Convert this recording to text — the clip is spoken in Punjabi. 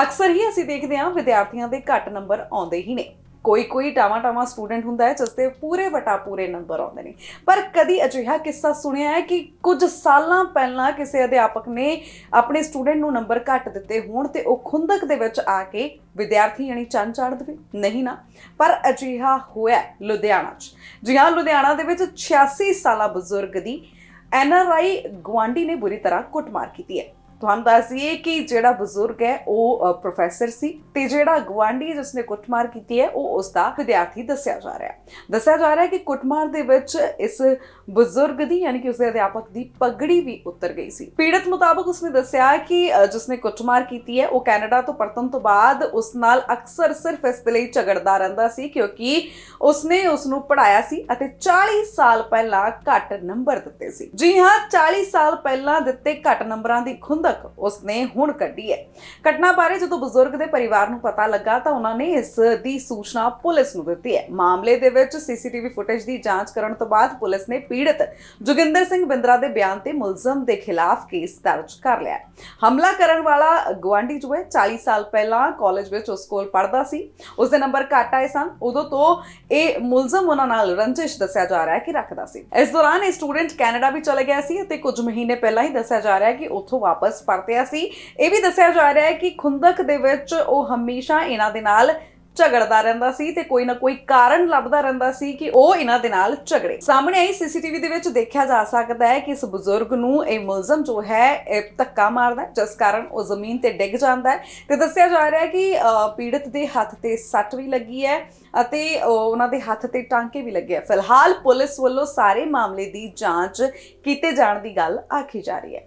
ਅਕਸਰ ਹੀ ਅਸੀਂ ਦੇਖਦੇ ਹਾਂ ਵਿਦਿਆਰਥੀਆਂ ਦੇ ਘੱਟ ਨੰਬਰ ਆਉਂਦੇ ਹੀ ਨੇ। ਕੋਈ ਕੋਈ ਟਾਵਾ ਟਾਵਾ ਸਟੂਡੈਂਟ ਹੁੰਦਾ ਹੈ ਜਿਸ ਦੇ ਪੂਰੇ ਵਟਾ ਪੂਰੇ ਨੰਬਰ ਆਉਂਦੇ ਨੇ। ਪਰ ਕਦੀ ਅਜਿਹਾ ਕਿੱਸਾ ਸੁਣਿਆ ਹੈ ਕਿ ਕੁਝ ਸਾਲਾਂ ਪਹਿਲਾਂ ਕਿਸੇ ਅਧਿਆਪਕ ਨੇ ਆਪਣੇ ਸਟੂਡੈਂਟ ਨੂੰ ਨੰਬਰ ਘੱਟ ਦਿੱਤੇ ਹੋਣ ਤੇ ਉਹ ਖੁੰਦਕ ਦੇ ਵਿੱਚ ਆ ਕੇ ਵਿਦਿਆਰਥੀ ਯਾਨੀ ਚੰਨ ਚਾੜ ਦੇਵੇ? ਨਹੀਂ ਨਾ। ਪਰ ਅਜਿਹਾ ਹੋਇਆ ਲੁਧਿਆਣਾ 'ਚ। ਜੀ ਹਾਂ, ਲੁਧਿਆਣਾ ਦੇ ਵਿੱਚ 86 ਸਾਲਾ ਬਜ਼ੁਰਗ ਦੀ ਐਨਆਰਆਈ ਗਵਾਂਡੀ ਨੇ ਬੁਰੀ ਤਰ੍ਹਾਂ ਕੁੱਟਮਾਰ ਕੀਤੀ ਹੈ। ਤੁਹਾਨੂੰ ਦੱਸ ਕਿ ਜਿਹੜਾ ਬਜ਼ੁਰਗ ਹੈ ਉਹ ਪ੍ਰੋਫੈਸਰ ਸੀ ਤੇ ਜਿਹੜਾ ਗਵਾਂਡੀ ਜਿਸਨੇ ਕੁੱਟਮਾਰ ਕੀਤੀ ਹੈ ਉਹ ਉਸ ਦਾ ਵਿਦਿਆਰਥੀ ਦੱਸਿਆ ਜਾ ਰਿਹਾ ਹੈ। ਦੱਸਿਆ ਜਾ ਰਿਹਾ ਹੈ ਕਿ ਕੁੱਟਮਾਰ ਦੇ ਵਿੱਚ ਇਸ ਬਜ਼ੁਰਗ ਦੀ ਯਾਨੀ ਕਿ ਉਸਦੇ ਅਧਿਆਪਕ ਦੀ ਪਗੜੀ ਵੀ ਉਤਰ ਗਈ ਸੀ। ਪੀੜਤ ਮੁਤਾਬਕ ਉਸਨੇ ਦੱਸਿਆ ਕਿ ਅ, ਜਿਸਨੇ ਕੁੱਟਮਾਰ ਕੀਤੀ ਹੈ ਉਹ ਕੈਨੇਡਾ ਤੋਂ ਪਰਤਣ ਤੋਂ ਬਾਅਦ ਉਸ ਨਾਲ ਅਕਸਰ ਸਿਰਫ ਇਸ ਦੇ ਲਈ ਝਗੜਦਾ ਰਹਿੰਦਾ ਸੀ ਕਿਉਂਕਿ ਉਸਨੇ ਉਸ ਨੂੰ ਪੜਾਇਆ ਸੀ ਅਤੇ 40 ਸਾਲ ਪਹਿਲਾਂ ਘੱਟ ਨੰਬਰ ਦਿੱਤੇ ਸੀ। ਜੀ ਹਾਂ 40 ਸਾਲ ਪਹਿਲਾਂ ਦਿੱਤੇ ਘੱਟ ਨੰਬਰਾਂ ਦੀ ਖੁੰਦ ਖੁੰਦਕ ਉਸਨੇ ਹੁਣ ਕੱਢੀ ਹੈ। ਘਟਨਾ ਬਾਰੇ ਜਦੋਂ ਬਜ਼ੁਰਗ ਦੇ ਪਰਿਵਾਰ ਨੂੰ ਪਤਾ ਲੱਗਾ ਤਾਂ ਉਹਨਾਂ ਨੇ ਇਸ ਦੀ ਸੂਚਨਾ ਪੁਲਿਸ ਨੂੰ ਦਿੱਤੀ ਹੈ। ਮਾਮਲੇ ਦੇ ਵਿੱਚ ਸੀਸੀਟੀਵੀ ਫੁਟੇਜ ਦੀ ਜਾਂਚ ਕਰਨ ਤੋਂ ਬਾਅਦ ਪੁਲਿਸ ਨੇ ਪੀੜਤ ਜੋਗਿੰਦਰ ਸਿੰਘ ਬਿੰਦਰਾ ਦੇ ਬਿਆਨ ਤੇ ਮੁਲਜ਼ਮ ਦੇ ਖਿਲਾਫ ਕੇਸ ਦਰਜ ਕਰ ਲਿਆ ਹਮਲਾ ਕਰਨ ਵਾਲਾ ਗਵਾਂਡੀ ਜੋ ਹੈ 40 ਸਾਲ ਪਹਿਲਾਂ ਕਾਲਜ ਵਿੱਚ ਉਸ ਕੋਲ ਪੜ੍ਹਦਾ ਸੀ। ਉਸ ਦੇ ਨੰਬਰ ਘੱਟ ਆਏ ਸਨ। ਉਦੋਂ ਤੋਂ ਇਹ ਮੁਲਜ਼ਮ ਉਹਨਾਂ ਨਾਲ ਰੰਜਿਸ਼ ਦੱਸਿਆ ਜਾ ਰਿਹਾ ਹੈ ਕਿ ਰੱਖਦਾ ਸੀ। ਇਸ ਦੌਰਾਨ ਇਹ ਸਟੂਡੈਂਟ ਕੈਨੇਡਾ ਵੀ ਚਲੇ ਗਿਆ ਸੀ ਅਤੇ ਕੁਝ ਮਹੀਨੇ ਪਹਿਲਾਂ ਹੀ ਦੱਸਿਆ ਜਾ ਰਿਹਾ ਹੈ ਕਿ ਉੱਥੋਂ ਵਾਪਸ ਪਰਤਿਆ ਸੀ। ਇਹ ਵੀ ਦੱਸਿਆ ਜਾ ਰਿਹਾ ਹੈ ਕਿ ਖੁੰਦਕ ਦੇ ਵਿੱਚ ਉਹ ਹਮੇਸ਼ਾ ਇਹਨਾਂ ਦੇ ਨਾਲ ਝਗੜਦਾ ਰਹਿੰਦਾ ਸੀ ਤੇ ਕੋਈ ਨਾ ਕੋਈ ਕਾਰਨ ਲੱਭਦਾ ਰਹਿੰਦਾ ਸੀ ਕਿ ਉਹ ਇਹਨਾਂ ਦੇ ਨਾਲ ਝਗੜੇ। ਸਾਹਮਣੇ ਆਈ ਸੀਸੀਟੀਵੀ ਦੇ ਵਿੱਚ ਦੇਖਿਆ ਜਾ ਸਕਦਾ ਹੈ ਕਿ ਇਸ ਬਜ਼ੁਰਗ ਨੂੰ ਇਹ ਮੁਲਜ਼ਮ ਜੋ ਹੈ ਇਹ ਧੱਕਾ ਮਾਰਦਾ ਹੈ, ਜਿਸ ਕਾਰਨ ਉਹ ਜ਼ਮੀਨ ਤੇ ਡਿੱਗ ਜਾਂਦਾ ਹੈ। ਤੇ ਦੱਸਿਆ ਜਾ ਰਿਹਾ ਹੈ ਕਿ ਅ, ਪੀੜਤ ਦੇ ਹੱਥ ਤੇ ਸੱਟ ਵੀ ਲੱਗੀ ਹੈ ਅਤੇ ਉਹਨਾਂ ਦੇ ਹੱਥ ਤੇ ਟਾਂਕੇ ਵੀ ਲੱਗੇ ਆ ਫਿਲਹਾਲ ਪੁਲਿਸ ਵੱਲੋਂ ਸਾਰੇ ਮਾਮਲੇ ਦੀ ਜਾਂਚ ਕੀਤੇ ਜਾਣ ਦੀ ਗੱਲ ਆਖੀ ਜਾ ਰਹੀ ਹੈ।